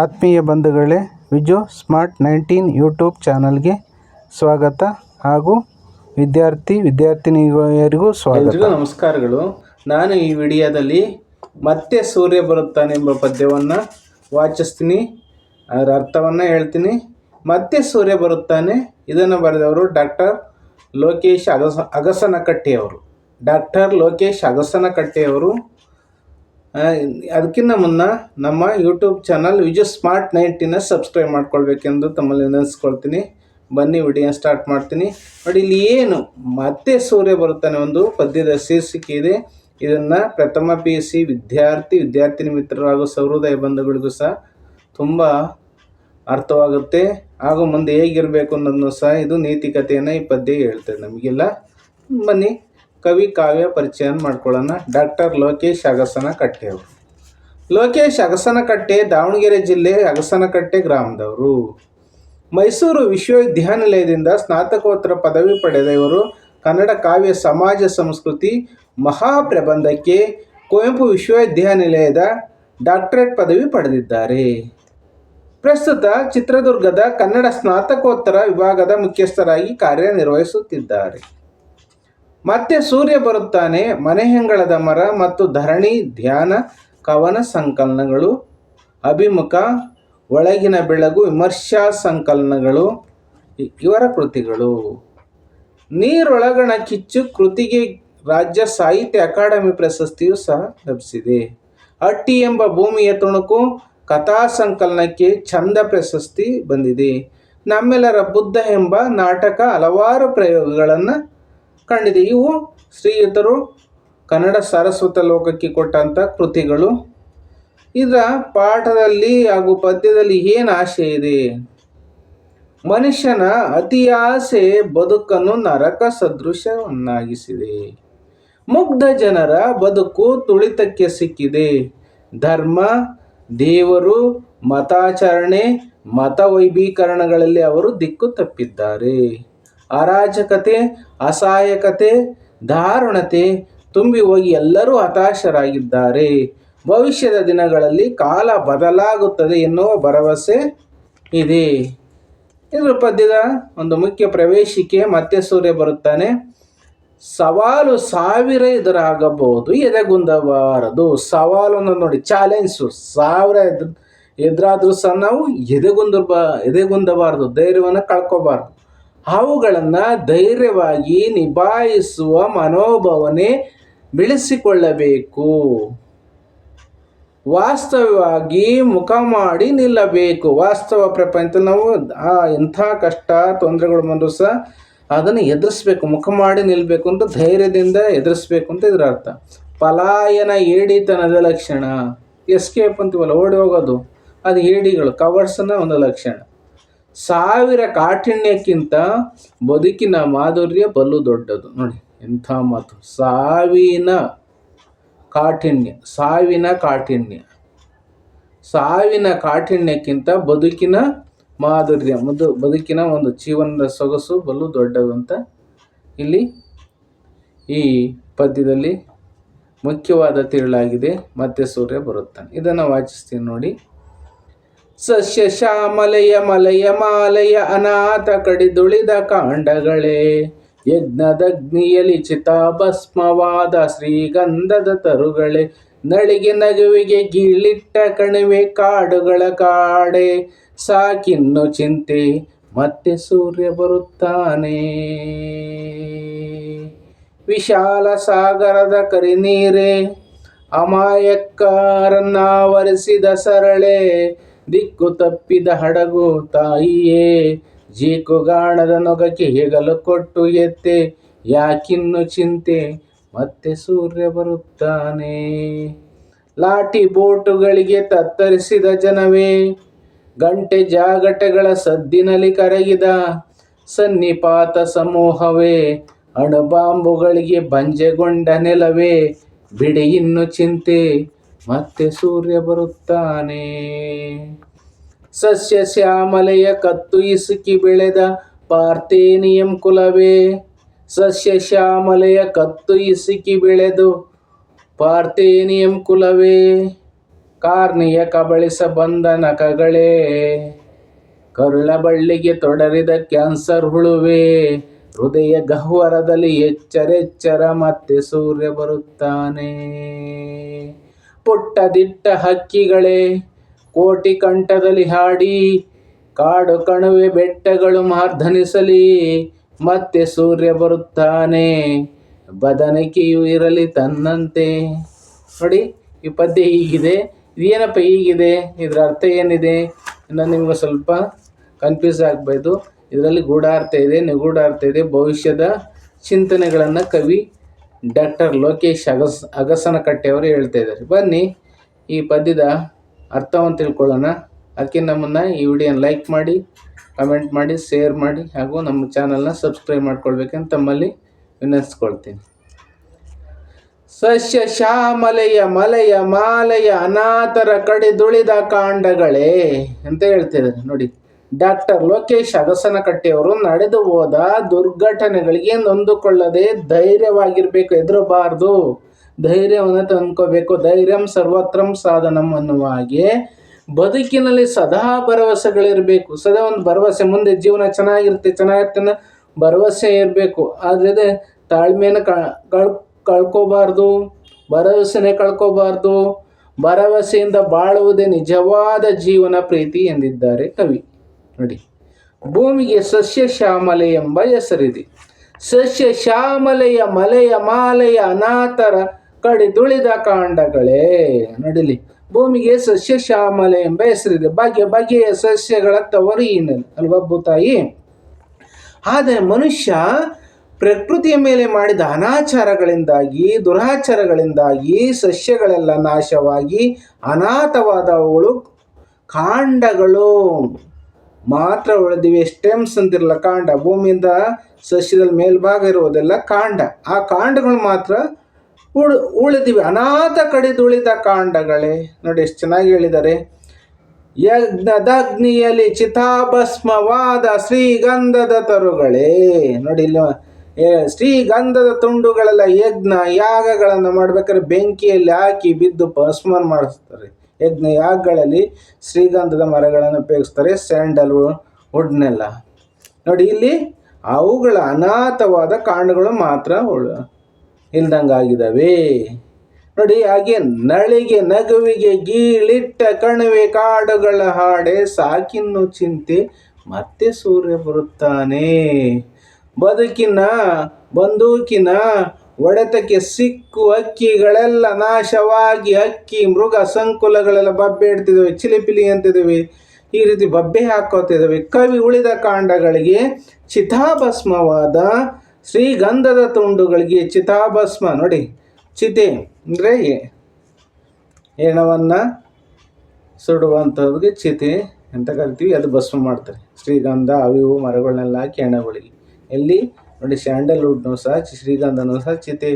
ಆತ್ಮೀಯ ಬಂಧುಗಳೇ, Viju smart nineteen YouTube ಚಾನಲ್ಗೆ ಸ್ವಾಗತ ಹಾಗೂ ವಿದ್ಯಾರ್ಥಿ ವಿದ್ಯಾರ್ಥಿನಿಯರಿಗೂ ಸ್ವಾಗತ. ನಮಸ್ಕಾರಗಳು. ನಾನು ಈ ವಿಡಿಯೋದಲ್ಲಿ ಮತ್ತೆ ಸೂರ್ಯ ಬರುತ್ತಾನೆ ಎಂಬ ಪದ್ಯವನ್ನು ವಾಚಿಸ್ತೀನಿ, ಅದರ ಅರ್ಥವನ್ನು ಹೇಳ್ತೀನಿ. ಮತ್ತೆ ಸೂರ್ಯ ಬರುತ್ತಾನೆ, ಇದನ್ನು ಬರೆದವರು ಡಾಕ್ಟರ್ ಲೋಕೇಶ್ ಅಗಸ, ಅಗಸನಕಟ್ಟೆಯವರು. ಡಾಕ್ಟರ್ ಲೋಕೇಶ್ ಅಗಸನಕಟ್ಟೆಯವರು ಅದಕ್ಕಿಂತ ಮುನ್ನ ನಮ್ಮ ಯೂಟ್ಯೂಬ್ ಚಾನಲ್ ವಿಜು ಸ್ಮಾರ್ಟ್ ನೈಂಟಿನ ಸಬ್ಸ್ಕ್ರೈಬ್ ಮಾಡ್ಕೊಳ್ಬೇಕೆಂದು ತಮ್ಮಲ್ಲಿ ನೆನೆಸ್ಕೊಳ್ತೀನಿ. ಬನ್ನಿ ವಿಡಿಯೋ ಸ್ಟಾರ್ಟ್ ಮಾಡ್ತೀನಿ. ನೋಡಿ, ಇಲ್ಲಿ ಏನು? ಮತ್ತೆ ಸೂರ್ಯ ಬರುತ್ತಾನೆ ಒಂದು ಪದ್ಯದ ಶೀರ್ಷಿಕೆ ಇದೆ. ಇದನ್ನು ಪ್ರಥಮ ಪಿ ಸಿ ವಿದ್ಯಾರ್ಥಿ, ವಿದ್ಯಾರ್ಥಿನಿ ಮಿತ್ರರಾಗೋ ಸಹೃದಯ ಬಂಧುಗಳಿಗೂ ಸಹ ತುಂಬ ಅರ್ಥವಾಗುತ್ತೆ. ಹಾಗೂ ಮುಂದೆ ಹೇಗಿರಬೇಕು ಅನ್ನೋದನ್ನು ಸಹ ಇದು ನೈತಿಕತೆಯನ್ನು ಈ ಪದ್ಯ ಹೇಳ್ತದೆ ನಮಗೆಲ್ಲ. ಬನ್ನಿ. ಕವಿ ಕಾವ್ಯ ಪರಿಚಯ ಮಾಡ್ಕೊಳ್ಳೋಣ ಡಾಕ್ಟರ್ ಲೋಕೇಶ್ ಅಗಸನಕಟ್ಟೆ ಕಟ್ಟೆಯವರು ಲೋಕೇಶ್ ಅಗಸನಕಟ್ಟೆ, ದಾವಣಗೆರೆ ಜಿಲ್ಲೆ ಅಗಸನಕಟ್ಟೆ ಗ್ರಾಮದವರು. ಮೈಸೂರು ವಿಶ್ವವಿದ್ಯಾನಿಲಯದಿಂದ ಸ್ನಾತಕೋತ್ತರ ಪದವಿ ಪಡೆದ ಇವರು ಕನ್ನಡ ಕಾವ್ಯ ಸಮಾಜ ಸಂಸ್ಕೃತಿ ಮಹಾಪ್ರಬಂಧಕ್ಕೆ ಕುವೆಂಪು ವಿಶ್ವವಿದ್ಯಾನಿಲಯದ ಡಾಕ್ಟರೇಟ್ ಪದವಿ ಪಡೆದಿದ್ದಾರೆ. ಪ್ರಸ್ತುತ ಚಿತ್ರದುರ್ಗದ ಕನ್ನಡ ಸ್ನಾತಕೋತ್ತರ ವಿಭಾಗದ ಮುಖ್ಯಸ್ಥರಾಗಿ ಕಾರ್ಯನಿರ್ವಹಿಸುತ್ತಿದ್ದಾರೆ. ಮತ್ತೆ ಸೂರ್ಯ ಬರುತ್ತಾನೆ ಮನೆಹೆಂಗಳದ ಮರ ಮತ್ತು ಧರಣಿ, ಧ್ಯಾನ, ಕವನ ಸಂಕಲನಗಳು, ಅಭಿಮುಖ, ಒಳಗಿನ ಬೆಳಗು, ವಿಮರ್ಶಾ ಸಂಕಲನಗಳು ಇವರ ಕೃತಿಗಳು. ನೀರೊಳಗಣ ಕಿಚ್ಚು, ಕೃತಿಗೆ ರಾಜ್ಯ ಸಾಹಿತ್ಯ ಅಕಾಡೆಮಿ ಪ್ರಶಸ್ತಿಯು ಸಹ ಲಭಿಸಿದೆ. ಅಟ್ಟಿ ಎಂಬ ಭೂಮಿಯ ತುಣುಕು, ಕಥಾ ಸಂಕಲನಕ್ಕೆ ಚಂದ ಪ್ರಶಸ್ತಿ ಬಂದಿದೆ. ನಮ್ಮೆಲ್ಲರ ಬುದ್ಧ ಎಂಬ ನಾಟಕ ಹಲವಾರು ಪ್ರಯೋಗಗಳನ್ನು ಕಂಡಿದೆ ಇವು ಶ್ರೀಯುತರು ಕನ್ನಡ ಸರಸ್ವತ ಲೋಕಕ್ಕೆ ಕೊಟ್ಟಂಥ ಕೃತಿಗಳು. ಇದರ ಪಾಠದಲ್ಲಿ ಹಾಗೂ ಪದ್ಯದಲ್ಲಿ ಏನು ಆಶೆ ಇದೆ? ಮನುಷ್ಯನ ಅತಿ ಆಸೆ ಬದುಕನ್ನು ನರಕ ಸದೃಶವನ್ನಾಗಿಸಿದೆ. ಮುಗ್ಧ ಜನರ ಬದುಕು ತುಳಿತಕ್ಕೆ ಸಿಕ್ಕಿದೆ. ಧರ್ಮ, ದೇವರು, ಮತಾಚರಣೆ, ಮತವೈಭೀಕರಣಗಳಲ್ಲಿ ಅವರು ದಿಕ್ಕು ತಪ್ಪಿದ್ದಾರೆ. ಅರಾಜಕತೆ, ಅಸಹಾಯಕತೆ ದಾರುಣತೆ ತುಂಬಿ ಹೋಗಿ ಎಲ್ಲರೂ ಹತಾಶರಾಗಿದ್ದಾರೆ. ಭವಿಷ್ಯದ ದಿನಗಳಲ್ಲಿ ಕಾಲ ಬದಲಾಗುತ್ತದೆ ಎನ್ನುವ ಭರವಸೆ ಇದೆ. ಇದರ ಪದ್ಯದ ಒಂದು ಮುಖ್ಯ ಪ್ರವೇಶಿಕೆ ಮತ್ತೆ ಸೂರ್ಯ ಬರುತ್ತಾನೆ. ಸವಾಲು ಸಾವಿರ ಎದುರಾಗಬಹುದು, ಎದೆಗುಂದಬಾರದು. ಸವಾಲು ನೋಡಿ ಚಾಲೆಂಜು ಸಾವಿರ ಎದುರು ಎದುರಾದರೂ ಸಹ ನಾವು ಎದೆಗುಂದ ಎದೆಗುಂದಬಾರದು, ಧೈರ್ಯವನ್ನು ಕಳ್ಕೋಬಾರ್ದು. ಅವುಗಳನ್ನು ಧೈರ್ಯವಾಗಿ ನಿಭಾಯಿಸುವ ಮನೋಭಾವನೆ ಬೆಳೆಸಿಕೊಳ್ಳಬೇಕು. ವಾಸ್ತವವಾಗಿ ಮುಖ ಮಾಡಿ ನಿಲ್ಲಬೇಕು. ವಾಸ್ತವ ಪ್ರಪಂಚದಲ್ಲಿ ನಾವು ಆ ಎಂಥ ಕಷ್ಟ, ತೊಂದರೆಗಳು ಬಂದರೂ ಸಹ ಅದನ್ನು ಎದುರಿಸ್ಬೇಕು. ಮುಖ ಮಾಡಿ ನಿಲ್ಲಬೇಕು ಅಂತ ಧೈರ್ಯದಿಂದ ಎದುರಿಸ್ಬೇಕು ಅಂತ ಇದರ ಅರ್ಥ. ಪಲಾಯನ ಏಡಿತನದ ಲಕ್ಷಣ. ಎಸ್ಕೇಪ್ ಅಂತೀವಲ್ಲ, ಓಡಿ ಹೋಗೋದು. ಅದು ಏಡಿಗಳು ಕವರ್ಸನ್ನ ಒಂದು ಲಕ್ಷಣ. ಸಾವಿರ ಕಾಠಿಣ್ಯಕ್ಕಿಂತ ಬದುಕಿನ ಮಾಧುರ್ಯ ಬಲು ದೊಡ್ಡದು. ನೋಡಿ, ಎಂಥ ಮಾತು. ಸಾವಿನ ಕಾಠಿಣ್ಯ ಸಾವಿನ ಕಾಠಿಣ್ಯ. ಸಾವಿನ ಕಾಠಿಣ್ಯಕ್ಕಿಂತ ಬದುಕಿನ ಮಾಧುರ್ಯ. ಮುದು ಬದುಕಿನ ಒಂದು ಜೀವನದ ಸೊಗಸು ಬಲು ದೊಡ್ಡದು ಅಂತ ಇಲ್ಲಿ ಈ ಪದ್ಯದಲ್ಲಿ ಮುಖ್ಯವಾದ ತಿರುಳಾಗಿದೆ. ಮತ್ತೆ ಸೂರ್ಯ ಬರುತ್ತಾನೆ. ಇದನ್ನು ವಾಚಿಸ್ತೀನಿ ನೋಡಿ. ಸಸ್ಯ ಶ್ಯಾಮಲೆಯ ಮಲೆಯ ಮಾಲೆಯ ಅನಾಥ ಕಡಿದುಳಿದ ಕಾಂಡಗಳೇ. ಯಜ್ಞದಗ್ನಿಯಲಿ ಚಿತಾಭಸ್ಮವಾದ ಶ್ರೀಗಂಧದ ತರುಗಳೇ. ನಳಿಗೆ ನಗುವಿಗೆ ಗೀಳಿಟ್ಟ ಕಣಿವೆ ಕಾಡುಗಳ ಕಾಡೆ. ಸಾಕಿನ್ನು ಚಿಂತೆ, ಮತ್ತೆ ಸೂರ್ಯ ಬರುತ್ತಾನೆ. ವಿಶಾಲ ಸಾಗರದ ಕರಿನೀರೆ, ಅಮಾಯಕ್ಕರನ್ನಾವರಿಸಿದ ಸರಳೆ. ದಿಕ್ಕು ತಪ್ಪಿದ ಹಡಗು ತಾಯಿಯೇ ಜೀಕುಗಾಣದ ನೊಗಕ್ಕೆ ಹೆಗಲು ಕೊಟ್ಟು ಎತ್ತೆ, ಯಾಕಿನ್ನು ಚಿಂತೆ, ಮತ್ತೆ ಸೂರ್ಯ ಬರುತ್ತಾನೆ. ಲಾಠಿ ಬೋಟುಗಳಿಗೆ ತತ್ತರಿಸಿದ ಜನವೇ, ಗಂಟೆ ಜಾಗಟೆಗಳ ಸದ್ದಿನಲ್ಲಿ ಕರಗಿದ ಸನ್ನಿಪಾತ ಸಮೂಹವೇ, ಅಣುಬಾಂಬುಗಳಿಗೆ ಬಂಜೆಗೊಂಡ ನೆಲವೇ, ಬಿಡಿ ಇನ್ನು ಚಿಂತೆ ಮತ್ತೆ ಸೂರ್ಯ ಬರುತ್ತಾನೆ. ಸಸ್ಯ ಶ್ಯಾಮಲೆಯ ಕತ್ತು ಇಸುಕಿ ಬೆಳೆದ ಪಾರ್ಥೇನಿಯಂ ಕುಲವೇ. ಸಸ್ಯ ಶ್ಯಾಮಲೆಯ ಕತ್ತು ಇಸುಕಿ ಬೆಳೆದು ಪಾರ್ಥೇನಿಯಂ ಕುಲವೇ. ಕಾರ್ನಿಯ ಕಬಳಿಸ ಬಂದ ನಖಗಳೇ. ಕರುಳ ಬಳ್ಳಿಗೆ ತೊಡರಿದ ಕ್ಯಾನ್ಸರ್ ಹುಳುವೆ. ಹೃದಯ ಗಹ್ವರದಲ್ಲಿ ಎಚ್ಚರೆಚ್ಚರ ಮತ್ತೆ ಸೂರ್ಯ ಬರುತ್ತಾನೆ. ಪುಟ್ಟ ದಿಟ್ಟ ಹಕ್ಕಿಗಳೇ, ಕೋಟಿ ಕಂಠದಲ್ಲಿ ಹಾಡಿ, ಕಾಡು ಕಣುವೆ ಬೆಟ್ಟಗಳು ಮಾರ್ಧನಿಸಲಿ, ಮತ್ತೆ ಸೂರ್ಯ ಬರುತ್ತಾನೆ, ಬದನಿಕೆಯು ಇರಲಿ ತನ್ನಂತೆ. ನೋಡಿ, ಈ ಪದ್ಯ ಹೀಗಿದೆ. ಇದೇನಪ್ಪ ಹೀಗಿದೆ? ಇದರ ಅರ್ಥ ಏನಿದೆ? ಅನ್ನೋ ನಿಮ್ಗೆ ಸ್ವಲ್ಪ ಕನ್ಫ್ಯೂಸ್ ಆಗ್ಬೋದು ಇದರಲ್ಲಿ ಗೂಢಾರ್ಥ ಇದೆ, ನಿಗೂಢಾರ್ಥ ಇದೆ. ಭವಿಷ್ಯದ ಚಿಂತನೆಗಳನ್ನು ಕವಿ ಡಾಕ್ಟರ್ ಲೋಕೇಶ್ ಅಗಸ್, ಅಗಸನಕಟ್ಟೆಯವರು ಹೇಳ್ತಾ ಇದ್ದಾರೆ. ಬನ್ನಿ ಈ ಪದ್ಯದ ಅರ್ಥವನ್ನು ತಿಳ್ಕೊಳ್ಳೋಣ. ಅದಕ್ಕೆ ನಮ್ಮನ್ನು ಈ ವಿಡಿಯೋನ ಲೈಕ್ ಮಾಡಿ, ಕಮೆಂಟ್ ಮಾಡಿ, ಶೇರ್ ಮಾಡಿ ಹಾಗೂ ನಮ್ಮ ಚಾನಲ್ನ ಸಬ್ಸ್ಕ್ರೈಬ್ ಮಾಡ್ಕೊಳ್ಬೇಕಂತ ತಮ್ಮಲ್ಲಿ ವಿನಂತಿಸ್ಕೊಳ್ತೀನಿ. ಸಸ್ಯ ಶ್ಯಾಮಲೆಯ ಮಲೆಯ ಮಾಲೆಯ ಅನಾಥರ ಕಡಿದುಳಿದ ಕಾಂಡಗಳೇ ಅಂತ ಹೇಳ್ತಿದ್ದಾರೆ ನೋಡಿ. ಡಾಕ್ಟರ್ ಲೋಕೇಶ್ ಅಗಸನಕಟ್ಟೆಯವರು ನಡೆದು ಹೋದ ದುರ್ಘಟನೆಗಳಿಗೆ ನೊಂದುಕೊಳ್ಳದೆ ಧೈರ್ಯವಾಗಿರ್ಬೇಕು ಹೆದರಬಾರ್ದು. ಧೈರ್ಯವನ್ನು ತಂದ್ಕೋಬೇಕು. ಧೈರ್ಯಂ ಸರ್ವತ್ರಂ ಸಾಧನಂ ಅನ್ನುವ ಹಾಗೆ ಬದುಕಿನಲ್ಲಿ ಸದಾ ಭರವಸೆಗಳಿರಬೇಕು. ಸದಾ ಒಂದು ಭರವಸೆ. ಮುಂದೆ ಜೀವನ ಚೆನ್ನಾಗಿರುತ್ತೆ ಚೆನ್ನಾಗಿರುತ್ತೆ ಅನ್ನೋ ಭರವಸೆ ಇರಬೇಕು. ಆದರೆ ತಾಳ್ಮೆಯನ್ನು ಕಳ್, ಕಳ್ಕೋಬಾರ್ದು. ಭರವಸೆನೇ ಕಳ್ಕೋಬಾರ್ದು. ಭರವಸೆಯಿಂದ ಬಾಳುವುದೇ ನಿಜವಾದ ಜೀವನ ಪ್ರೀತಿ ಎಂದಿದ್ದಾರೆ ಕವಿ. ನೋಡಿ. ಭೂಮಿಗೆ ಸಸ್ಯ ಶ್ಯಾಮಲೆ ಎಂಬ ಹೆಸರಿದೆ. ಸಸ್ಯ ಶ್ಯಾಮಲೆಯ ಮಲೆಯ ಮಾಲೆಯ ಅನಾಥರ ಕಡಿದುಳಿದ ಕಾಂಡಗಳೇ. ನಡಿಲಿ. ಭೂಮಿಗೆ ಸಸ್ಯ ಶ್ಯಾಮಲೆ ಎಂಬ ಹೆಸರಿದೆ. ಬಗೆ ಬಗೆಯ ಸಸ್ಯಗಳ ತವರು ಈ ನೆಲ ಅಲ್ವಾ ಭೂತಾಯಿ ಆದರೆ ಮನುಷ್ಯ ಪ್ರಕೃತಿಯ ಮೇಲೆ ಮಾಡಿದ ಅನಾಚಾರಗಳಿಂದಾಗಿ, ದುರಾಚಾರಗಳಿಂದಾಗಿ, ಸಸ್ಯಗಳೆಲ್ಲ ನಾಶವಾಗಿ ಅನಾಥವಾದವುಗಳು ಕಾಂಡಗಳು ಮಾತ್ರ ಉಳಿದಿವೆ ಸ್ಟೆಮ್ಸ್ ಅಂತಿರಲ್ಲ ಕಾಂಡ. ಭೂಮಿಯಿಂದ ಸಸ್ಯದಲ್ಲಿ ಮೇಲ್ಭಾಗ ಇರುವುದೆಲ್ಲ ಕಾಂಡ. ಆ ಕಾಂಡಗಳು ಮಾತ್ರ ಉಳು, ಉಳಿದಿವೆ. ಅನಾಥ ಕಡಿದುಳಿದ ಕಾಂಡಗಳೇ. ನೋಡಿ ಎಷ್ಟು ಚೆನ್ನಾಗಿ ಹೇಳಿದ್ದಾರೆ. ಯಜ್ಞದಗ್ನಿಯಲ್ಲಿ ಚಿತಾಭಸ್ಮವಾದ ಶ್ರೀಗಂಧದ ತರುಗಳೇ. ನೋಡಿ ಇಲ್ಲಿ ಶ್ರೀಗಂಧದ ತುಂಡುಗಳೆಲ್ಲ ಯಜ್ಞ ಯಾಗಗಳನ್ನು ಮಾಡ್ಬೇಕಾದ್ರೆ ಬೆಂಕಿಯಲ್ಲಿ ಹಾಕಿ ಬಿದ್ದು ಭಸ್ಮನ್ ಮಾಡಿಸ್ತಾರೆ. ಯಜ್ಞ ಯಾಗಗಳಲ್ಲಿ ಶ್ರೀಗಂಧದ ಮರಗಳನ್ನು ಉಪಯೋಗಿಸ್ತಾರೆ, ಸ್ಯಾಂಡಲ್ ವುಡ್ನೆಲ್ಲ. ನೋಡಿ, ಇಲ್ಲಿ ಅವುಗಳ ಅನಾಥವಾದ ಕಾಂಡಗಳು ಮಾತ್ರ ಇಲ್ದಂಗಾಗಿದ್ದಾವೆ. ನೋಡಿ, ಹಾಗೆ ನಳಿಗೆ, ನಗುವಿಗೆ ಗೀಳಿಟ್ಟ ಕಣಿವೆ ಕಾಡುಗಳ ಹಾಡೆ ಸಾಕಿನ್ನು ಚಿಂತೆ ಮತ್ತೆ ಸೂರ್ಯ ಬರುತ್ತಾನೆ. ಬದುಕಿನ, ಬಂದೂಕಿನ ಒಡೆತಕ್ಕೆ ಸಿಕ್ಕು ಅಕ್ಕಿಗಳೆಲ್ಲ ನಾಶವಾಗಿ ಹಕ್ಕಿ ಮೃಗ ಸಂಕುಲಗಳೆಲ್ಲ ಬಬ್ಬೆ ಇಡ್ತಿದ್ದಾವೆ, ಚಿಲಿಪಿಲಿ ಅಂತಿದ್ದಾವೆ, ಈ ರೀತಿ ಬಬ್ಬೆ ಹಾಕೋತಿದ್ದಾವೆ ಕವಿ ಉಳಿದ ಕಾಂಡಗಳಿಗೆ ಚಿತಾಭಸ್ಮವಾದ ಶ್ರೀಗಂಧದ ತುಂಡುಗಳಿಗೆ ಚಿತಾಭಸ್ಮ. ನೋಡಿ, ಚಿತೆ ಅಂದರೆ ಹೆಣವನ್ನು ಸುಡುವಂಥದ್ದಿಗೆ ಚಿತೆ ಅಂತ ಕರಿತೀವಿ. ಅದು ಭಸ್ಮ ಮಾಡ್ತಾರೆ. ಶ್ರೀಗಂಧ ಅವು ಇವು ಮರಗಳನ್ನೆಲ್ಲ ಹಾಕಿ ಹೆಣಗಳಿಗೆ ಎಲ್ಲಿ? ನೋಡಿ, ಸ್ಯಾಂಡಲ್ವುಡ್ನು ಸಹ ಶ್ರೀಗಂಧನೂ ಸಹ ಚಿತೆ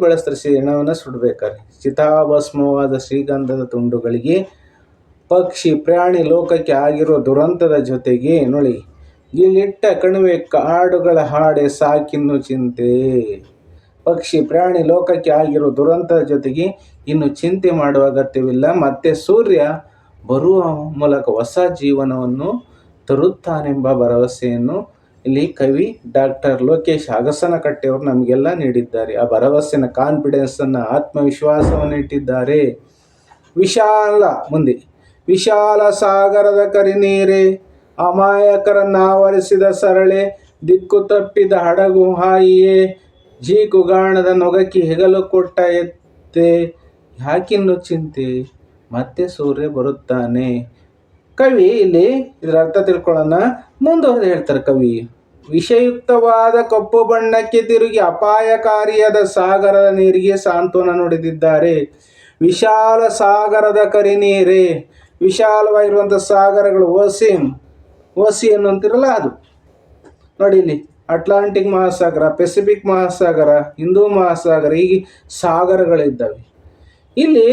ಬಳಸ್ತಾರೆ. ಶ್ರೀ ಹೆಣವನ್ನು ಸುಡ್ಬೇಕಾದ್ರೆ. ಚಿತಾಭಸ್ಮವಾದ ಶ್ರೀಗಂಧದ ತುಂಡುಗಳಿಗೆ ಪಕ್ಷಿ, ಪ್ರಾಣಿ ಲೋಕಕ್ಕೆ ಆಗಿರುವ ದುರಂತದ ಜೊತೆಗೆ ನೋಡಿ, ಇಲ್ಲಿಟ್ಟ ಕಣಿವೆ ಕಾಡುಗಳ ಹಾಡೆ ಸಾಕಿನ್ನು ಚಿಂತೆ. ಪಕ್ಷಿ, ಪ್ರಾಣಿ ಲೋಕಕ್ಕೆ ಆಗಿರೋ ದುರಂತದ ಜೊತೆಗೆ ಇನ್ನು ಚಿಂತೆ ಮಾಡುವ ಅಗತ್ಯವಿಲ್ಲ. ಮತ್ತೆ ಸೂರ್ಯ ಬರುವ ಮೂಲಕ ಹೊಸ ಜೀವನವನ್ನು ತರುತ್ತಾನೆಂಬ ಭರವಸೆಯನ್ನು ಇಲ್ಲಿ ಕವಿ ಡಾಕ್ಟರ್ ಲೋಕೇಶ್ ಅಗಸನಕಟ್ಟೆಯವರು ನಮಗೆಲ್ಲ ನೀಡಿದ್ದಾರೆ. ಆ ಭರವಸೆನ ಕಾನ್ಫಿಡೆನ್ಸನ್ನು ಆತ್ಮವಿಶ್ವಾಸವನ್ನು ಇಟ್ಟಿದ್ದಾರೆ. ವಿಶಾಲ ಮುಂದೆ, ವಿಶಾಲ ಸಾಗರದ ಕರಿನೀರೆ ಅಮಾಯಕರನ್ನಾವರಿಸಿದ ಸರಳೆ, ದಿಕ್ಕು ತಪ್ಪಿದ ಹಡಗು ಹಾಯಿಯೇ ಜೀಕುಗಾಣದ ನೊಗಕ್ಕೆ ಹೆಗಲು ಕೊಟ್ಟ ಎತ್ತೆ, ಯಾಕಿನ್ನು ಚಿಂತೆ, ಮತ್ತೆ ಸೂರ್ಯ ಬರುತ್ತಾನೆ. ಕವಿ ಇಲ್ಲಿ ಇದರ ಅರ್ಥ ತಿಳ್ಕೊಳ್ಳೋಣ. ಮುಂದುವರೆದು ಹೇಳ್ತಾರೆ ಕವಿ. ವಿಷಯುಕ್ತವಾದ ಕಪ್ಪು ಬಣ್ಣಕ್ಕೆ ತಿರುಗಿ ಅಪಾಯಕಾರಿಯಾದ ಸಾಗರದ ನೀರಿಗೆ ಸಾಂತ್ವನ ನುಡಿದಿದ್ದಾರೆ. ವಿಶಾಲ ಸಾಗರದ ಕರಿನೀರೇ ವಿಶಾಲವಾಗಿರುವಂಥ ಸಾಗರಗಳು ಓಸಿಯನ್ ಅಂತಿರಲ್ಲ ಅದು. ನೋಡಿ ಇಲ್ಲಿ, ಅಟ್ಲಾಂಟಿಕ್ ಮಹಾಸಾಗರ, ಪೆಸಿಫಿಕ್ ಮಹಾಸಾಗರ, ಹಿಂದೂ ಮಹಾಸಾಗರ, ಹೀಗೆ ಸಾಗರಗಳಿದ್ದಾವೆ. ಇಲ್ಲಿ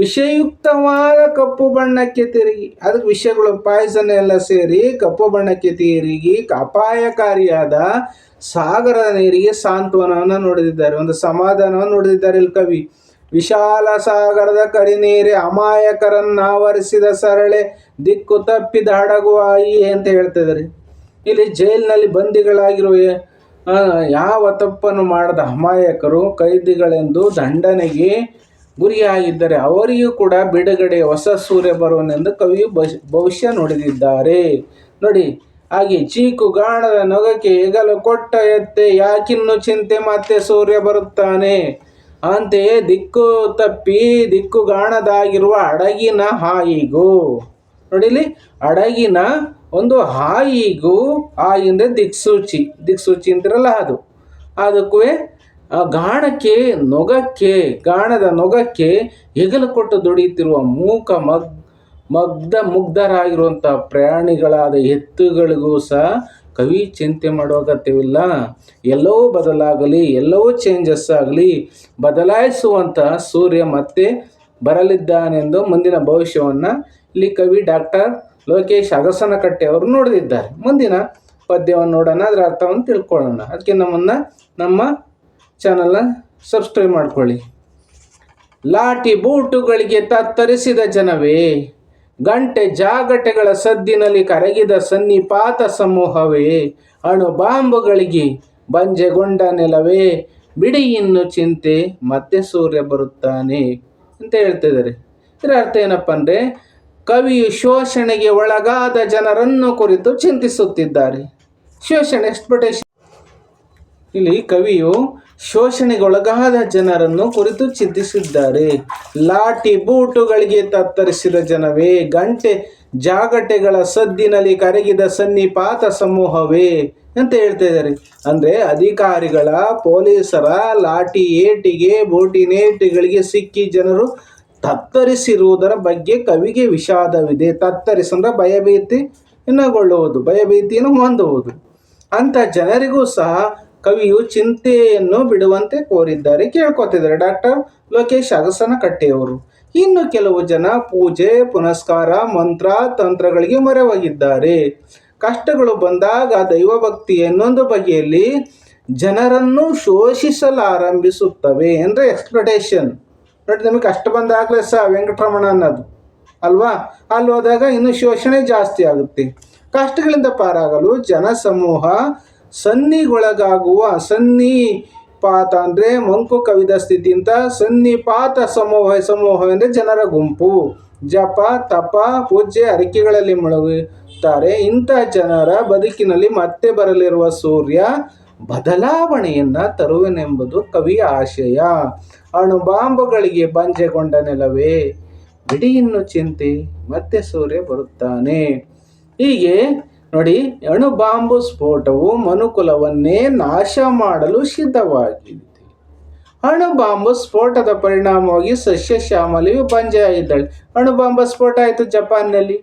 ವಿಷಯುಕ್ತವಾದ ಕಪ್ಪು ಬಣ್ಣಕ್ಕೆ ತಿರುಗಿ ಅದಕ್ಕೆ ವಿಷಯಗಳು ಪಾಯಸನ ಎಲ್ಲ ಸೇರಿ ಕಪ್ಪು ಬಣ್ಣಕ್ಕೆ ತಿರುಗಿ ಅಪಾಯಕಾರಿಯಾದ ಸಾಗರದ ನೀರಿಗೆ ಸಾಂತ್ವನವನ್ನು ನೋಡಿದ್ದಾರೆ ಒಂದು ಸಮಾಧಾನವನ್ನು ನೋಡಿದ್ದಾರೆ ಇಲ್ಲಿ ಕವಿ. ವಿಶಾಲ ಸಾಗರದ ಕರಿನೀರೆ ಅಮಾಯಕರನ್ನಾವರಿಸಿದ ಸರಳೆ ದಿಕ್ಕು ತಪ್ಪಿದ ಹಡಗು ಆಯಿ ಅಂತ ಹೇಳ್ತಿದ್ದಾರೆ. ಇಲ್ಲಿ ಜೈಲಿನಲ್ಲಿ ಬಂದಿಗಳಾಗಿರುವ ಯಾವ ತಪ್ಪನ್ನು ಮಾಡದ ಅಮಾಯಕರು, ಕೈದಿಗಳೆಂದು ದಂಡನೆಗೆ ಗುರಿಯಾಗಿದ್ದರೆ ಅವರಿಗೂ ಕೂಡ ಬಿಡುಗಡೆ ಹೊಸ ಸೂರ್ಯ ಬರುವನೆಂದು ಕವಿಯು ಭವಿಷ್ಯ- ನುಡಿದಿದ್ದಾರೆ. ನೋಡಿ, ಹಾಗೆ ಚೀಕು ಗಾಣದ ನೊಗಕ್ಕೆ ಹೆಗಲು ಕೊಟ್ಟ ಎತ್ತೆ, ಯಾಕಿನ್ನು ಚಿಂತೆ ಮತ್ತೆ ಸೂರ್ಯ ಬರುತ್ತಾನೆ? ಅಂತೆಯೇ ದಿಕ್ಕು ತಪ್ಪಿ ದಿಕ್ಕು ಗಾಣದಾಗಿರುವ ಹಡಗಿನ ಹಾಯಿಗೂ, ನೋಡಿಲಿ, ಹಡಗಿನ ಒಂದು ಹಾಯಿಗೂ ಹಾಯಿ ದಿಕ್ಸೂಚಿ ದಿಕ್ಸೂಚಿ ಅಂತಿರಲ್ಲ ಅದು. ಅದಕ್ಕೂ ಆ ಗಾಣಕ್ಕೆ, ನೊಗಕ್ಕೆ, ಗಾಣದ ನೊಗಕ್ಕೆ ಹೆಗಲು ಕೊಟ್ಟು ದುಡಿಯುತ್ತಿರುವ ಮೂಕ ಮಗ್ ಮಗ್ಧ ಮುಗ್ಧರಾಗಿರುವಂಥ ಪ್ರಾಣಿಗಳಾದ ಎತ್ತುಗಳಿಗೂ ಸಹ ಕವಿ ಚಿಂತೆ ಮಾಡುವ ಅಗತ್ಯವಿಲ್ಲ. ಎಲ್ಲವೂ ಬದಲಾಗಲಿ ಎಲ್ಲವೂ ಚೇಂಜಸ್ ಆಗಲಿ ಬದಲಾಯಿಸುವಂತಹ ಸೂರ್ಯ ಮತ್ತೆ ಬರಲಿದ್ದಾನೆಂದು ಮುಂದಿನ ಭವಿಷ್ಯವನ್ನು ಇಲ್ಲಿ ಕವಿ ಡಾಕ್ಟರ್ ಲೋಕೇಶ್ ಅಗಸನಕಟ್ಟೆ ಅವರು ನೋಡಿದಿದ್ದಾರೆ. ಮುಂದಿನ ಪದ್ಯವನ್ನು ನೋಡೋಣ, ಅದರ ಅರ್ಥವನ್ನು ತಿಳ್ಕೊಳ್ಳೋಣ. ಅದಕ್ಕೆ ನಮ್ಮನ್ನು ನಮ್ಮ ಚಾನಲ್ನ ಸಬ್ಸ್ಕ್ರೈಬ್ ಮಾಡ್ಕೊಳ್ಳಿ. ಲಾಟಿ ಬೂಟುಗಳಿಗೆ ತತ್ತರಿಸಿದ ಜನವೇ, ಗಂಟೆ ಜಾಗಟೆಗಳ ಸದ್ದಿನಲ್ಲಿ ಕರಗಿದ ಸನ್ನಿಪಾತ ಸಮೂಹವೇ, ಅಣು ಬಾಂಬುಗಳಿಗೆ ಬಂಜೆಗೊಂಡ ನೆಲವೇ, ಬಿಡಿ ಇನ್ನು ಚಿಂತೆ, ಮತ್ತೆ ಸೂರ್ಯ ಬರುತ್ತಾನೆ ಅಂತ ಹೇಳ್ತಿದ್ದಾರೆ ಇದರ ಅರ್ಥ ಏನಪ್ಪ ಅಂದರೆ ಕವಿಯು ಶೋಷಣೆಗೆ ಒಳಗಾದ ಜನರನ್ನು ಕುರಿತು ಚಿಂತಿಸುತ್ತಿದ್ದಾರೆ. ಶೋಷಣೆ ಎಕ್ಸ್ಪೆಕ್ಟೇಷನ್ ಇಲ್ಲಿ ಕವಿಯು ಶೋಷಣೆಗೊಳಗಾದ ಜನರನ್ನು ಕುರಿತು ಚಿಂತಿಸಿದ್ದಾರೆ. ಲಾಟಿ ಬೂಟುಗಳಿಗೆ ತತ್ತರಿಸಿದ ಜನವೇ, ಗಂಟೆ ಜಾಗಟೆಗಳ ಸದ್ದಿನಲ್ಲಿ ಕರಗಿದ ಸನ್ನಿಪಾತ ಸಮೂಹವೇ ಅಂತ ಹೇಳ್ತಾ ಇದ್ದಾರೆ. ಅಂದರೆ ಅಧಿಕಾರಿಗಳ, ಪೊಲೀಸರ ಲಾಟಿ ಏಟಿಗೆ, ಬೂಟಿನೇಟಿಗಳಿಗೆ ಸಿಕ್ಕಿ ಜನರು ತತ್ತರಿಸಿರುವುದರ ಬಗ್ಗೆ ಕವಿಗೆ ವಿಷಾದವಿದೆ. ತತ್ತರಿಸಂದ್ರೆ ಭಯಭೀತಿ ಇನ್ನಗೊಳ್ಳುವುದು ಭಯಭೀತಿಯನ್ನು ಹೊಂದುವುದು. ಅಂಥ ಜನರಿಗೂ ಸಹ ಕವಿಯು ಚಿಂತೆಯನ್ನು ಬಿಡುವಂತೆ ಕೋರಿದ್ದಾರೆ. ಕೇಳ್ಕೊತಿದ್ದಾರೆ ಡಾಕ್ಟರ್ ಲೋಕೇಶ್ ಅಗಸನ ಕಟ್ಟೆಯವರು ಇನ್ನು ಕೆಲವು ಜನ ಪೂಜೆ, ಪುನಸ್ಕಾರ, ಮಂತ್ರ, ತಂತ್ರಗಳಿಗೆ ಮೊರೆ ಹೋಗಿದ್ದಾರೆ ಕಷ್ಟಗಳು ಬಂದಾಗ ದೈವಭಕ್ತಿ ಇನ್ನೊಂದು ಬಗೆಯಲ್ಲಿ ಜನರನ್ನು ಶೋಷಿಸಲಾರಂಭಿಸುತ್ತವೆ ಅಂದರೆ ಎಕ್ಸ್ಪ್ಲಟೇಷನ್ ನೋಡಿ, ನಮಗೆ ಕಷ್ಟ ಬಂದಾಗಲೇ ಸಹ ವೆಂಕಟರಮಣ ಅನ್ನೋದು. ಅಲ್ವಾ? ಅಲ್ಲಿ ಹೋದಾಗ ಇನ್ನು ಶೋಷಣೆ ಜಾಸ್ತಿ ಆಗುತ್ತೆ. ಕಷ್ಟಗಳಿಂದ ಪಾರಾಗಲು ಜನಸಮೂಹ ಸನ್ನಿಗೊಳಗಾಗುವ ಸನ್ನಿಪಾತ ಅಂದರೆ ಮಂಕು ಕವಿದ ಸ್ಥಿತಿಯಿಂದ ಸನ್ನಿಪಾತ ಸಮೂಹ ಸಮೂಹ ಅಂದರೆ ಜನರ ಗುಂಪು. ಜಪ, ತಪ ಪೂಜೆ ಅರಿಕೆಗಳಲ್ಲಿ ಮುಳುಗುತ್ತಾರೆ. ಇಂಥ ಜನರ ಬದುಕಿನಲ್ಲಿ ಮತ್ತೆ ಬರಲಿರುವ ಸೂರ್ಯ ಬದಲಾವಣೆಯನ್ನು ತರುವನೆಂಬುದು ಕವಿಯ ಆಶಯ. ಅಣುಬಾಂಬುಗಳಿಗೆ ಬಂಜೆಗೊಂಡ ನೆಲವೇ ಬಿಡಿಯನ್ನು ಚಿಂತೆ, ಮತ್ತೆ ಸೂರ್ಯ ಬರುತ್ತಾನೆ. ಹೀಗೆ ನೋಡಿ ಅಣುಬಾಂಬು ಸ್ಫೋಟವು ಮನುಕುಲವನ್ನೇ ನಾಶ ಮಾಡಲು ಸಿದ್ಧವಾಗಿದೆ ಅಣುಬಾಂಬು ಸ್ಫೋಟದ ಪರಿಣಾಮವಾಗಿ ಸಸ್ಯ ಬಂಜೆ ಅಣು ಬಾಂಬು ಸ್ಫೋಟ ಆಯಿತು ಜಪಾನ್ನಲ್ಲಿ.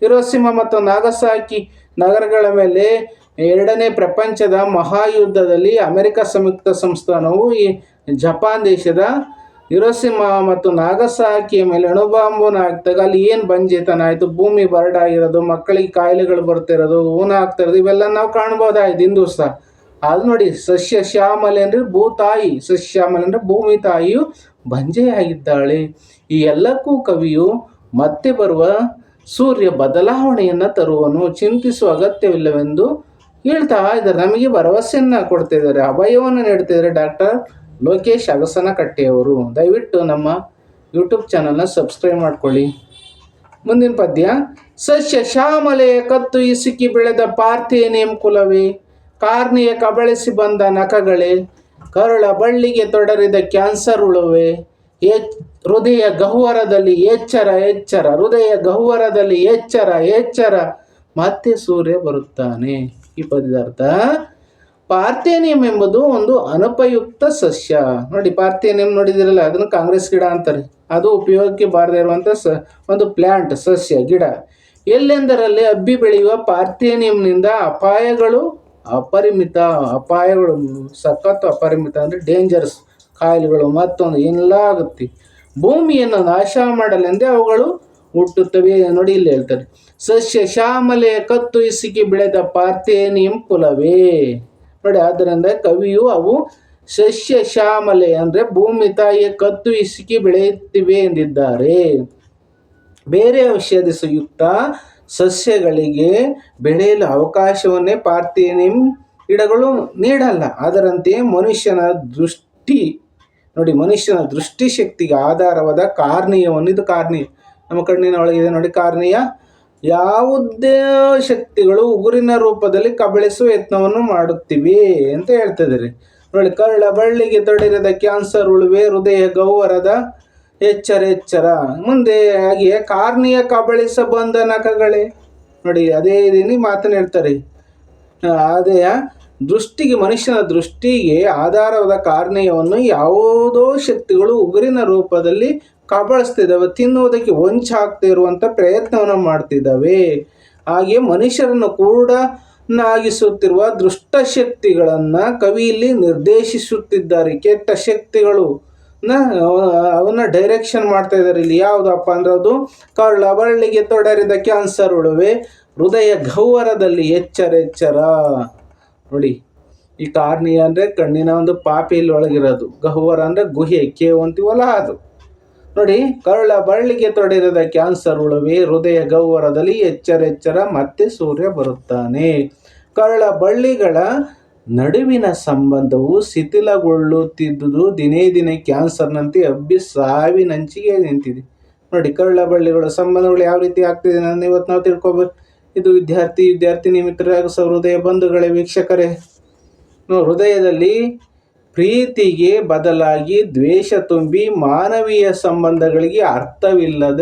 ಹಿರೋಸಿಮಾ ಮತ್ತು ನಾಗಸಾಕಿ ನಗರಗಳ ಮೇಲೆ ಎರಡನೇ ಪ್ರಪಂಚದ ಮಹಾಯುದ್ಧದಲ್ಲಿ ಅಮೆರಿಕ ಸಂಯುಕ್ತ ಸಂಸ್ಥಾನವು ಈ ಜಪಾನ್ ದೇಶದ ಹಿರೋಸಿಮಾ ಮತ್ತು ನಾಗಸಾಕಿಯ ಮೇಲೆ ಅಣುಬಾಂಬುನ ಹಾಕಿದಾಗ ಅಲ್ಲಿ ಏನು ಬಂಜಿತನ ಆಯಿತು ಭೂಮಿ ಬರಡಾಗಿರೋದು, ಮಕ್ಕಳಿಗೆ ಕಾಯಿಲೆಗಳು ಬರ್ತಿರೋದು ಊನ ಆಗ್ತಿರೋದು ಇವೆಲ್ಲ ನಾವು ಕಾಣ್ಬೋದಾಯ್ತು ಹಿಂದೂ ಸಹ ಅದು ನೋಡಿ, ಸಸ್ಯ ಶ್ಯಾಮಲೆ ಅಂದರೆ ಭೂತಾಯಿ ಸಸ್ಯ ಶ್ಯಾಮಲೆ ಅಂದರೆ ಭೂಮಿ ತಾಯಿಯು ಬಂಜೆಯಾಗಿದ್ದಾಳೆ. ಈ ಎಲ್ಲಕ್ಕೂ ಕವಿಯು ಮತ್ತೆ ಬರುವ ಸೂರ್ಯ ಬದಲಾವಣೆಯನ್ನು ತರುವನು. ಚಿಂತಿಸುವ ಅಗತ್ಯವಿಲ್ಲವೆಂದು ಹೇಳ್ತಾ ಇದ್ದಾರೆ. ನಮಗೆ ಭರವಸೆಯನ್ನು ಕೊಡ್ತಿದ್ದಾರೆ ಅಭಯವನ್ನು ನೀಡ್ತಿದ್ದಾರೆ ಡಾಕ್ಟರ್ ಲೋಕೇಶ್ ಅಗಸನಕಟ್ಟೆಯವರು, ದಯವಿಟ್ಟು ನಮ್ಮ ಯೂಟ್ಯೂಬ್ ಚಾನಲ್ನ ಸಬ್ಸ್ಕ್ರೈಬ್ ಮಾಡ್ಕೊಳ್ಳಿ. ಮುಂದಿನ ಪದ್ಯ, ಸಸ್ಯ ಶ್ಯಾಮಲೆಯ ಕತ್ತು ಇಸುಕಿ ಬೆಳೆದ ಪಾರ್ಥೇನಿಯಂ ಕುಲವೇ, ಕಾರ್ನಿಯ ಕಬಳಿಸಿ ಬಂದ ನಕಗಳೇ ಕರುಳ ಬಳ್ಳಿಗೆ ತೊಡರಿದ ಕ್ಯಾನ್ಸರ್ ಉಳುವೆ ಹೃದಯ ಗಹ್ವರದಲ್ಲಿ ಎಚ್ಚರ ಎಚ್ಚರ, ಹೃದಯ ಗಹ್ವರದಲ್ಲಿ ಎಚ್ಚರ ಎಚ್ಚರ, ಮತ್ತೆ ಸೂರ್ಯ ಬರುತ್ತಾನೆ. ಈ ಪದಾರ್ಥ ಪಾರ್ಥೇನಿಯಂ ಎಂಬುದು ಒಂದು ಅನುಪಯುಕ್ತ ಸಸ್ಯ. ನೋಡಿ, ಪಾರ್ಥೇನಿಯಂ ನೋಡಿದಿರಲ್ಲ, ಅದನ್ನು ಕಾಂಗ್ರೆಸ್ ಗಿಡ ಅಂತಾರೆ. ಅದು ಉಪಯೋಗಕ್ಕೆ ಬಾರದೇ ಇರುವಂಥ ಸ, ಒಂದು ಪ್ಲ್ಯಾಂಟ್ ಸಸ್ಯ, ಗಿಡ. ಎಲ್ಲೆಂದರಲ್ಲಿ ಅಬ್ಬಿ ಬೆಳೆಯುವ ಪಾರ್ಥೇನಿಯಂನಿಂದ ಅಪಾಯಗಳು ಅಪರಿಮಿತ. ಅಪಾಯಗಳು, ಸಖತ್ತು ಅಪರಿಮಿತ ಅಂದರೆ ಡೇಂಜರ್ಸ್ ಕಾಯಿಲೆಗಳು ಮತ್ತೊಂದು ಎಲ್ಲ ಆಗುತ್ತೆ? ಭೂಮಿಯನ್ನು ನಾಶ ಮಾಡಲೆಂದೇ ಅವುಗಳು ಹುಟ್ಟುತ್ತವೆ ನೋಡಿ ಇಲ್ಲಿ ಹೇಳ್ತಾರೆ. ಸಸ್ಯ ಶ್ಯಾಮಲೆಯ ಕತ್ತು ಇಸುಕಿ ಬೆಳೆದ ಪಾರ್ಥೇನಿಯಂ ಕುಲವೇ. ನೋಡಿ ಆದ್ದರಿಂದ ಕವಿಯು ಅವು ಸಸ್ಯ ಶ್ಯಾಮಲೆ ಅಂದರೆ ಭೂಮಿ ತಾಯಿಯ ಕತ್ತು ಇಸುಕಿ ಬೆಳೆಯುತ್ತಿವೆ ಎಂದಿದ್ದಾರೆ. ಬೇರೆ ಔಷಧಿಯುಕ್ತ ಸಸ್ಯಗಳಿಗೆ ಬೆಳೆಯಲು ಅವಕಾಶವನ್ನೇ ಪಾರ್ಥೇನಿಯಂ ಗಿಡಗಳು ನೀಡಲ್ಲ. ಅದರಂತೆ ಮನುಷ್ಯನ ದೃಷ್ಟಿ, ನೋಡಿ ಮನುಷ್ಯನ ದೃಷ್ಟಿಶಕ್ತಿಗೆ ಆಧಾರವಾದ ಕಾರ್ನೀಯವನ್ನು ಇದು ಕಾರ್ನೀಯ ನಮ್ಮ ಕಣ್ಣಿನ ಒಳಗಿದೆ ನೋಡಿ ಕಾರ್ನೀಯ ಯಾವುದೇ ಶಕ್ತಿಗಳು ಉಗುರಿನ ರೂಪದಲ್ಲಿ ಕಬಳಿಸುವ ಯತ್ನವನ್ನು ಮಾಡುತ್ತಿವೆ ಅಂತ ಹೇಳ್ತಿದ್ದಾರೆ ನೋಡಿ, ಕರ್ಳ ಬಳ್ಳಿಗೆ ತೊಡರಿದ ಕ್ಯಾನ್ಸರ್, ಉಳುವೆ, ಹೃದಯ, ಗೌವರದ ಎಚ್ಚರ ಎಚ್ಚರ. ಮುಂದೆ ಹಾಗೆ ಕಾರ್ನಿಯ ಕಬಳಿಸ ಬಂದ ನಖಗಳೇ. ನೋಡಿ, ಅದೇ ರೀತಿ ಮಾತನಾಡ್ತಾರೆ ಅದೇ ದೃಷ್ಟಿಗೆ, ಮನುಷ್ಯನ ದೃಷ್ಟಿಗೆ ಆಧಾರವಾದ ಕಾರ್ನೇಯವನ್ನು ಯಾವುದೋ ಶಕ್ತಿಗಳು ಉಗುರಿನ ರೂಪದಲ್ಲಿ ಕಬಳಿಸ್ತಿದ್ದಾವೆ ತಿನ್ನುವುದಕ್ಕೆ ಹೊಂಚಾಗ್ತಾ ಇರುವಂಥ ಪ್ರಯತ್ನವನ್ನು ಮಾಡ್ತಿದ್ದಾವೆ. ಹಾಗೆ ಮನುಷ್ಯರನ್ನು ಕೂಡ ನಾಗಿಸುತ್ತಿರುವ ದುಷ್ಟ ಶಕ್ತಿಗಳನ್ನು ಕವಿ ಇಲ್ಲಿ ನಿರ್ದೇಶಿಸುತ್ತಿದ್ದಾರೆ. ಕೆಟ್ಟ ಶಕ್ತಿಗಳು. ನ, ಅವನ್ನ ಡೈರೆಕ್ಷನ್ ಮಾಡ್ತಾ ಇದ್ದಾರೆ. ಇಲ್ಲಿ ಯಾವುದಪ್ಪ ಅಂದ್ರೆ ಅದು ಕರುಳ ಬಳ್ಳಿಗೆ ತೊಡರಿದ ಕ್ಯಾನ್ಸರ್ ಉಳುವೆ, ಹೃದಯ ಗೌರದಲ್ಲಿ ಎಚ್ಚರ ಎಚ್ಚರ ನೋಡಿ, ಈ ಕಾರ್ನಿಯ ಅಂದರೆ ಕಣ್ಣಿನ ಒಂದು ಪಾಪಿಯಲ್ಲಿ ಒಳಗಿರೋದು ಗಹ್ವರ ಅಂದರೆ ಗುಹೆ, ಕೇವು ಅಂತೀವಲ್ಲ ಅದು. ನೋಡಿ, ಕರುಳ ಬಳ್ಳಿಗೆ ತೊಡರಿದ ಕ್ಯಾನ್ಸರ್ ಉಳುವೆ ಹೃದಯ ಗೌವರದಲ್ಲಿ ಎಚ್ಚರೆಚ್ಚರ ಎಚ್ಚರ ಮತ್ತೆ ಸೂರ್ಯ ಬರುತ್ತಾನೆ. ಕರುಳ ಬಳ್ಳಿಗಳ ನಡುವಿನ ಸಂಬಂಧವು ಶಿಥಿಲಗೊಳ್ಳುತ್ತಿದ್ದುದು. ದಿನೇ ದಿನೇ ಕ್ಯಾನ್ಸರ್ನಂತೆ ಅಬ್ಬಿ ಸಾವಿನಂಚಿಗೆ ನಿಂತಿದೆ. ನೋಡಿ, ಕರುಳ ಬಳ್ಳಿಗಳ ಸಂಬಂಧಗಳು ಯಾವ ರೀತಿ ಆಗ್ತಿದೆ ನಾನು ಇವತ್ತು ನಾವು ತಿಳ್ಕೊಬೇಕು ಇದು ವಿದ್ಯಾರ್ಥಿ, ವಿದ್ಯಾರ್ಥಿನಿ ಮಿತ್ರರಾಗ ಹೃದಯ ಬಂಧುಗಳೇ, ವೀಕ್ಷಕರೇ. ಹೃದಯದಲ್ಲಿ ಪ್ರೀತಿಗೆ ಬದಲಾಗಿ ದ್ವೇಷ ತುಂಬಿ ಮಾನವೀಯ ಸಂಬಂಧಗಳಿಗೆ ಅರ್ಥವಿಲ್ಲದ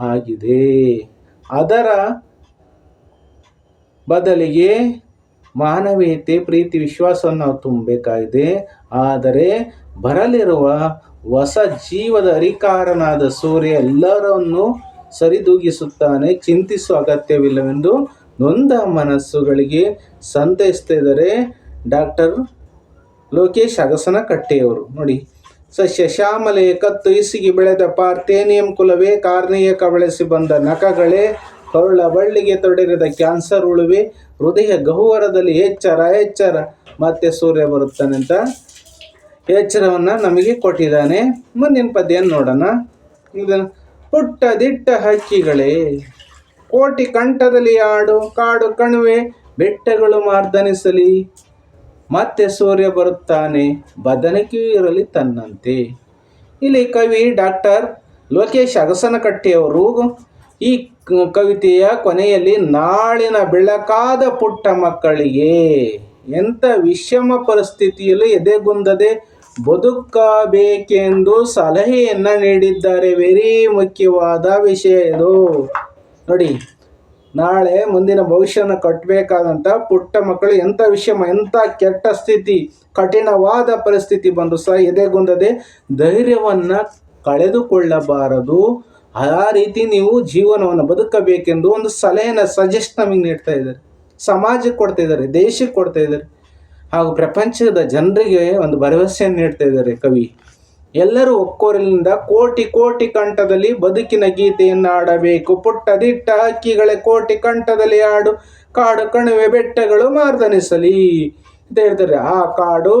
ಆಗಿದೆ. ಅದರ ಬದಲಿಗೆ ಮಾನವೀಯತೆ, ಪ್ರೀತಿ, ವಿಶ್ವಾಸವನ್ನು ನಾವು ತುಂಬಬೇಕಾಗಿದೆ. ಆದರೆ ಬರಲಿರುವ ಹೊಸ ಜೀವದ ಅರಿಕಾರನಾದ ಸೂರ್ಯ ಎಲ್ಲರನ್ನು ಸರಿದೂಗಿಸುತ್ತಾನೆ. ಚಿಂತಿಸುವ ಅಗತ್ಯವಿಲ್ಲವೆಂದು ನೊಂದ ಮನಸ್ಸುಗಳಿಗೆ ಸಂತೈಸ್ತಿದ್ದಾರೆ ಡಾಕ್ಟರ್ ಲೋಕೇಶ್ ಅಗಸನ ಕಟ್ಟೆಯವರು ನೋಡಿ, ಸಸ್ಯ ಶ್ಯಾಮಲೆ ಕತ್ತು ಇಸಿಗಿ ಬೆಳೆದ ಪಾರ್ಥೇನಿಯಂ ಕುಲವೇ ಕಾರ್ನೀಯ ಕಬಳಿಸಿ ಬಂದ ನಖಗಳೇ ಹೊರಳ ಬಳ್ಳಿಗೆ ತೊಡರಿದ ಕ್ಯಾನ್ಸರ್ ಉಳುವೆ ಹೃದಯ ಗಹುವರದಲ್ಲಿ ಎಚ್ಚರ ಎಚ್ಚರ, ಮತ್ತೆ ಸೂರ್ಯ ಬರುತ್ತಾನೆ ಅಂತ ಎಚ್ಚರವನ್ನು ನಮಗೆ ಕೊಟ್ಟಿದ್ದಾನೆ. ಮುಂದಿನ ಪದ್ಯ ನೋಡೋಣ. ಇದನ್ನು ಪುಟ್ಟ ದಿಟ್ಟ ಹಕ್ಕಿಗಳೇ, ಕೋಟಿ ಕಂಠದಲ್ಲಿ ಆಡು ಕಾಡು ಕಣುವೆ ಬೆಟ್ಟಗಳು ಮಾರ್ದನಿಸಲಿ. ಮತ್ತೆ ಸೂರ್ಯ ಬರುತ್ತಾನೆ. ಬದನಿಕೆಯೂ ಇರಲಿ ತನ್ನಂತೆ. ಇಲ್ಲಿ ಕವಿ ಡಾಕ್ಟರ್ ಲೋಕೇಶ್ ಅಗಸನಕಟ್ಟೆಯವರು ಈ ಕವಿತೆಯ ಕೊನೆಯಲ್ಲಿ ನಾಳಿನ ಬೆಳಕಾದ ಪುಟ್ಟ ಮಕ್ಕಳಿಗೆ ಎಂಥ ವಿಷಮ ಪರಿಸ್ಥಿತಿಯಲ್ಲಿ ಎದೆಗುಂದದೆ ಬದುಕಬೇಕೆಂದು ಸಲಹೆಯನ್ನು ನೀಡಿದ್ದಾರೆ. ವೆರಿ ಮುಖ್ಯವಾದ ವಿಷಯ ಇದು. ನೋಡಿ ನಾಳೆ ಮುಂದಿನ ಭವಿಷ್ಯನ ಕಟ್ಟಬೇಕಾದಂಥ ಪುಟ್ಟ ಮಕ್ಕಳು ಎಂಥ ವಿಷಯ ಎಂಥ ಕೆಟ್ಟ ಸ್ಥಿತಿ, ಕಠಿಣವಾದ ಪರಿಸ್ಥಿತಿ ಬಂದು ಸಹ ಎದೆಗುಂದದೆ ಧೈರ್ಯವನ್ನು ಕಳೆದುಕೊಳ್ಳಬಾರದು. ಆ ರೀತಿ ನೀವು ಜೀವನವನ್ನು ಬದುಕಬೇಕೆಂದು ಒಂದು ಸಲಹೆನ ಸಜೆಸ್ಟ್ ನಮಗೆ ನೀಡ್ತಾ ಇದ್ದಾರೆ. ಸಮಾಜಕ್ಕೆ ಕೊಡ್ತಾ ಇದ್ದಾರೆ ದೇಶಕ್ಕೆ ಕೊಡ್ತಾ ಇದ್ದಾರೆ. ಹಾಗೂ ಪ್ರಪಂಚದ ಜನರಿಗೆ ಒಂದು ಭರವಸೆಯನ್ನು ನೀಡ್ತಾ ಇದ್ದಾರೆ ಕವಿ. ಎಲ್ಲರೂ ಒಕ್ಕೊರಲಿನಿಂದ ಕೋಟಿ ಕೋಟಿ ಕಂಠದಲ್ಲಿ ಬದುಕಿನ ಗೀತೆಯನ್ನು ಆಡಬೇಕು ಪುಟ್ಟ ದಿಟ್ಟ ಹಕ್ಕಿಗಳೇ ಕೋಟಿ ಕಂಠದಲ್ಲಿ ಆಡು ಕಾಡು ಕಣಿವೆ ಬೆಟ್ಟಗಳು ಮಾರ್ದನಿಸಲಿ. ಅಂತ ಹೇಳ್ತಾರೆ. ಆ ಕಾಡು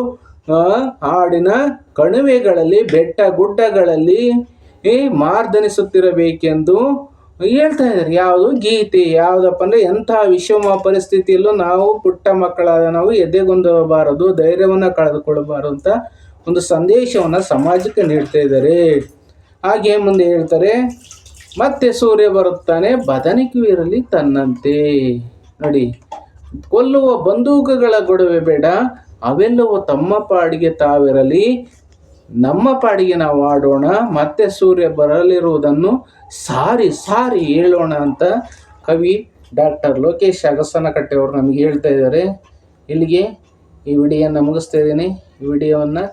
ಹಾಡಿನ ಕಣಿವೆಗಳಲ್ಲಿ, ಬೆಟ್ಟ ಗುಡ್ಡಗಳಲ್ಲಿ ಮಾರ್ದನಿಸುತ್ತಿರಬೇಕೆಂದು ಹೇಳ್ತಾ ಇದ್ದಾರೆ. ಯಾವುದು? ಗೀತೆ. ಯಾವುದಪ್ಪ ಅಂದರೆ ಎಂಥ ವಿಷಮ ಪರಿಸ್ಥಿತಿಯಲ್ಲೂ ನಾವು ಪುಟ್ಟ ಮಕ್ಕಳಾದ ನಾವು ಎದೆಗೊಂದಬಾರದು, ಧೈರ್ಯವನ್ನು ಕಳೆದುಕೊಳ್ಳಬಾರದು ಅಂತ ಒಂದು ಸಂದೇಶವನ್ನು ಸಮಾಜಕ್ಕೆ ನೀಡ್ತಾ ಇದ್ದಾರೆ. ಹಾಗೆ ಮುಂದೆ ಹೇಳ್ತಾರೆ, ಮತ್ತೆ ಸೂರ್ಯ ಬರುತ್ತಾನೆ ಬದನಿಕೆಯೂ ಇರಲಿ ತನ್ನಂತೆ. ನೋಡಿ, ಕೊಲ್ಲುವ ಬಂದೂಕುಗಳ ಗೊಡವೆ ಬೇಡ, ಅವೆಲ್ಲವೂ ತಮ್ಮ ಪಾಡಿಗೆ ತಾವಿರಲಿ, ನಮ್ಮ ಪಾಡಿಗೆ ನಾವು ಆಡೋಣ, ಮತ್ತೆ ಸೂರ್ಯ ಬರಲಿರುವುದನ್ನು ಸಾರಿ ಸಾರಿ ಹೇಳೋಣ ಅಂತ ಕವಿ ಡಾಕ್ಟರ್ ಲೋಕೇಶ್ ಅಗಸನಕಟ್ಟೆಯವರು ನಮಗೆ ಹೇಳ್ತಾ ಇದ್ದಾರೆ. ಇಲ್ಲಿಗೆ ಈ ವಿಡಿಯೋನ ಮುಗಿಸ್ತಾ ಇದ್ದೀನಿ. ಈ ವಿಡಿಯೋವನ್ನು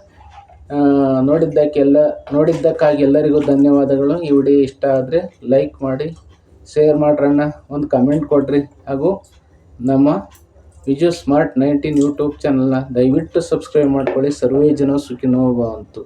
ನೋಡಿದ್ದಕ್ಕೆಲ್ಲ, ನೋಡಿದ್ದಕ್ಕಾಗಿ ಎಲ್ಲರಿಗೂ ಧನ್ಯವಾದಗಳು. ಈ ವಿಡಿಯೋ ಇಷ್ಟ ಆದರೆ ಲೈಕ್ ಮಾಡಿ, ಶೇರ್ ಮಾಡ್ರಣ್ಣ ಒಂದು ಕಮೆಂಟ್ ಕೊಡ್ರಿ. ಹಾಗೂ ನಮ್ಮ ವಿಜು ಸ್ಮಾರ್ಟ್ ನೈನ್ಟೀನ್ ಯೂಟ್ಯೂಬ್ ಚಾನಲ್ನ ದಯವಿಟ್ಟು ಸಬ್ಸ್ಕ್ರೈಬ್ ಮಾಡ್ಕೊಳ್ಳಿ. ಸರ್ವೇ ಜನ ಸುಖಿನೋ ಭವಂತು